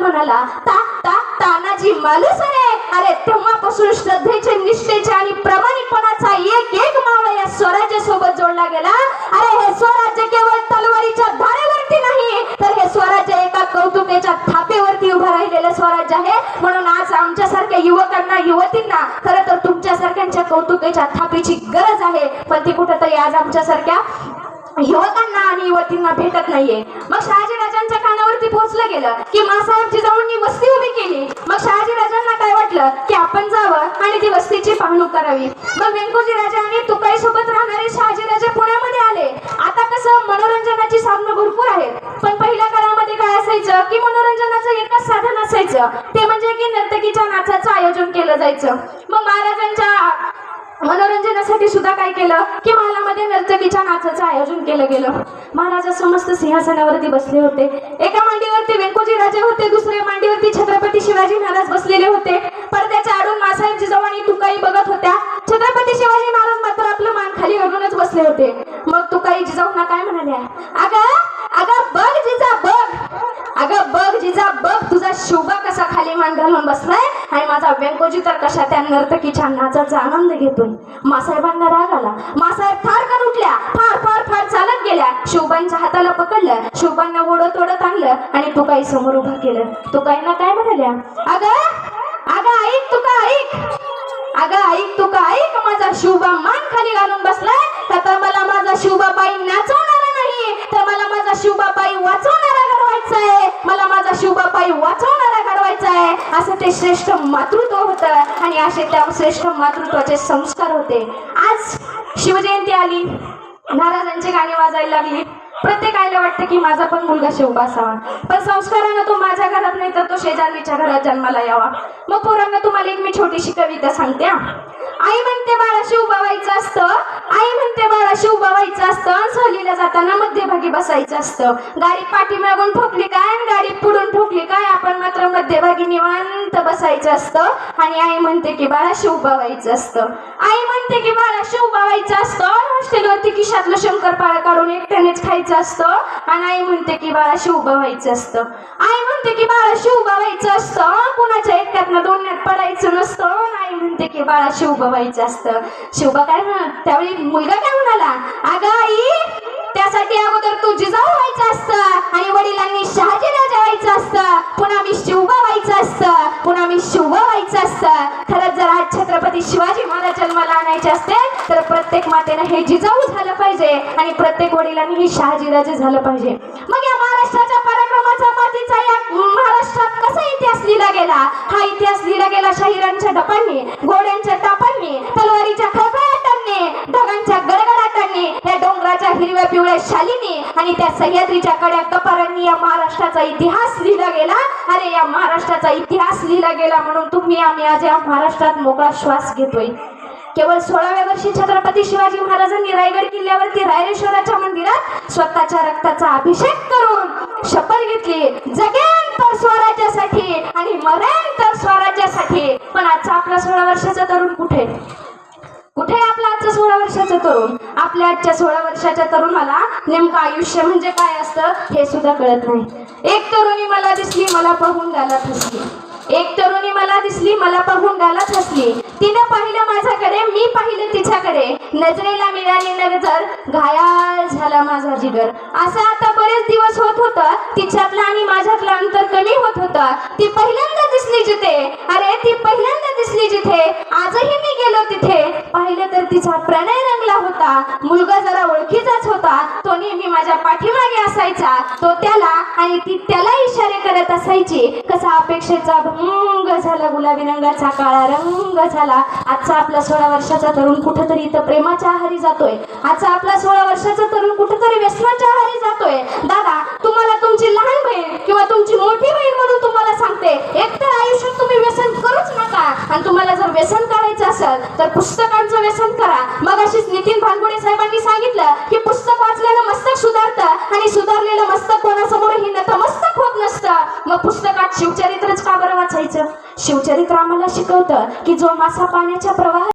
म्हणाला ता ता तानाजी मालुसरे अरे तेव्हापासून श्रद्धेचे निष्ठेचे आणि प्रामाणिकपणाचा एक एक मावळा या स्वराज्य सोबत जोडला गेला. अरे हे स्वराज्य केवळ तलवारीच्या धारेवरती नाही तर हे स्वराज्य एका कौतुकेच्या थापेवरती उभं राहिलेलं स्वराज्य आहे. म्हणून आज आमच्यासारख्या युवकांना युवतींना खरं तर तुमच्यासारख्यांच्या कौतुकेच्या थापेची गरज आहे. पण ती कुठंतरी आज आमच्यासारख्या युवकांना आणि युवतींना भेटत नाहीये. मग शहाजी पोहोचलं गेलं की मासाहेब जिजाऊंनी वस्ती उभी केली. मग शहाजी राजांना काय वाटलं? की आपण जावं आणि ती वस्तीची पाहणूक करावी. मग व्यंकोजी राजा आणि तुकाई सोबत राहणारे शहाजी राजा पुण्यामध्ये आले. आता कसं मनोरंजनाची साधनं भरपूर आहेत. पण पहिल्या काळामध्ये काय असायचं की मनोरंजनाचं एकच साधन असायचं. ते म्हणजे की नर्तकीच्या नाचाचं आयोजन केलं जायचं. मग महाराजांच्या मनोरंजनासाठी सुद्धा काय केलं? की महालामध्ये नर्तकीच्या नाचाचं आयोजन केलं गेलं. महाराजा समस्त सिंहासनावरती बसले होते. एका मांडीवरती व्यंकोजी राजे होते दुसऱ्या मांडीवरती छत्रपती शिवाजी महाराज बसलेले होते. पडद्याच्या आडून मासाहेब जिजाऊ तुकाई बघत होत्या. छत्रपती शिवाजी महाराज मात्र आपलं मान खाली घालूनच बसले होते. मग तुकाई जिजाऊंना काय म्हणाल्या? अगं अगं बघ जिजा बघ. अगं बघ जिजा बघ तुझा शोभा कसा खाली मान घालून बसलाय. आणि माझा व्यंकोजी तर कशा त्या नर्तकीच्या नाचाचा आनंद घेतो मासाहेबांना राग आला. मासाहेब फार उठल्या. फार फार फार चालत गेल्या. शोभांच्या हाताला पकडलं. शोभांना ओढत ओढत आणलं आणि तू काही समोर उभं केलं. तू काहींना काय म्हणाल्या? अगं अगं ऐक तू का ऐक. अगं ऐक तू का ऐक. माझा शुभा मान खाली घालून बसलाय. का तर मला माझा शुभा बाई श्रेष्ठ मातृत्व होतं आणि असे त्या श्रेष्ठ मातृत्वाचे संस्कार होते. आज शिवजयंती आली. महाराजांची गाणी वाजायला लागली. प्रत्येक आईला वाटतं की माझा पण मुलगा शिवबा असावा. पण संस्कारानं तो माझ्या घरात नाही तर तो शेजारीच्या घरात जन्माला यावा. मग पोरांना तुम्हाला एक मी छोटीशी कविता सांगते आई म्हणते बाळा शिवबा व्हायचं असतं. आई म्हणते बाळा शिवबा व्हायचं असतं. सहलीला जाताना मध्यभागी बसायचं असतं. गाडी पाठीमागून ठोकली काय आणि गाडी पुढून ठोकली काय? आपण मात्र मध्यभागी निवांत बसायचं असतं. आणि आई म्हणते की बाळा शिवबा व्हायचं असतं. आई म्हणते की बाळा शिवबा व्हायचं असतं. हॉस्टेलवरती खिशातलं शंकरपाळा काढून एकट्यानेच खायचं असतं. आणि आई म्हणते की बाळा शिवबा व्हायचं असतं. आई म्हणते की बाळा शिवबा व्हायचं असतं. कुणाच्या एकट्यातनं दोन्यात पडायचं नसतं. आणि आई म्हणते की बाळा शिवबा व्हायचं असतं. शिवबा काय म्हण त्यावेळी मुलगा काय म्हणाला? अगं आई त्यासाठी अगोदर तू जिजाऊ व्हायचं असतं. आणि वडिलांनी शहाजी राजा व्हायचं असतं. पुन्हा मी शिवबा व्हायचं असतं. पुन्हा मी शिवबा व्हायचं असतं. खरंच जर आज छत्रपती शिवाजी महाराज जन्माला आणायचे असते तर प्रत्येक मातेनं हे जिजाऊ झालं पाहिजे. आणि प्रत्येक वडिलांनी हे शहाजी राजे झालं पाहिजे. मग या महाराष्ट्राच्या पराक्रमाचा मातीचा या महाराष्ट्रात कसा इतिहास लिहिला गेला? हा इतिहास लिहिला गेला शाहिरांच्या डपांनी घोड्यांच्या आणि त्या सह्याद्रीच्या कड्या कपारांनी या महाराष्ट्राचा इतिहास लिहिला गेला. अरे या महाराष्ट्राचा इतिहास लिहिला गेला म्हणून तुम्ही आम्ही आज या महाराष्ट्रात मोकळा श्वास घेतोय. केवळ सोळाव्या वर्षी छत्रपती शिवाजी महाराजांनी रायगड किल्ल्यावरती रायरेश्वराच्या मंदिरात स्वतःच्या रक्ताचा अभिषेक करून शपथ घेतली. जगेन तर स्वराज्यासाठी आणि मरेन तर स्वराज्यासाठी. पण आजचा आपला सोळा वर्षाचा तरुण कुठे? कुठे आपला आजचा सोळा वर्षाचा तरुण? आपल्या आजच्या सोळा वर्षाच्या तरुणाला नेमकं आयुष्य म्हणजे काय असतं हे सुद्धा कळत नाही. एक तरुणी मला दिसली मला पाहून गालात हसली एक तरुणी मला दिसली मला पाहून गालात हसली तिनं पाहिलं माझ्याकडे मी पाहिलं तिच्याकडे. नजरेला मिळाली नजर घायाळ झाला माझा जिगर. असं आता बरेच दिवस होत होता तिच्यातलं आणि माझ्यातलं अंतर कमी होत होता. ती पहिल्यांदा दिसली जिथे. अरे ती पहिल्यांदा दिसली जिथे. आजही मी गेलो तिथे. पाहिलं तर तिचा प्रणय रंगला होता. मुलगा जरा ओळखीचाच होता. तो नेहमी माझ्या पाठीमागे असायचा. तो त्याला आणि ती त्याला इशारे करत असायची. कसा अपेक्षेचा भंग झाला गुलाबी रंगाचा काळा रंग झाला. आजचा आपला सोळा वर्षाचा तरुण कुठेतरी इथं प्रेमाच्या आहारी जातोय. आजचा आपला सोळा वर्षाचा तरुण कुठेतरी व्यसनाच्या आहारी जातोय. दादा तुम्हाला तुमची लहान बहीण किंवा तुमची मोठी बहीण म्हणून तुम्हाला सांगते. एक आयुष्यात तुम्ही व्यसन करूच नका आपण व्यसन करायचं असेल तर पुस्तकांचं व्यसन करा. मग अशीच नितीन भानगुडे साहेबांनी सांगितलं की पुस्तक वाचलेलं मस्तक सुधारतं आणि सुधारलेलं मस्तक कोणासमोरही नतमस्तक होत नसतं. मग पुस्तकात शिवचरित्रच का बरं वाचायचं? शिवचरित्र आम्हाला शिकवतं की जो मासा पाण्याच्या प्रवाहात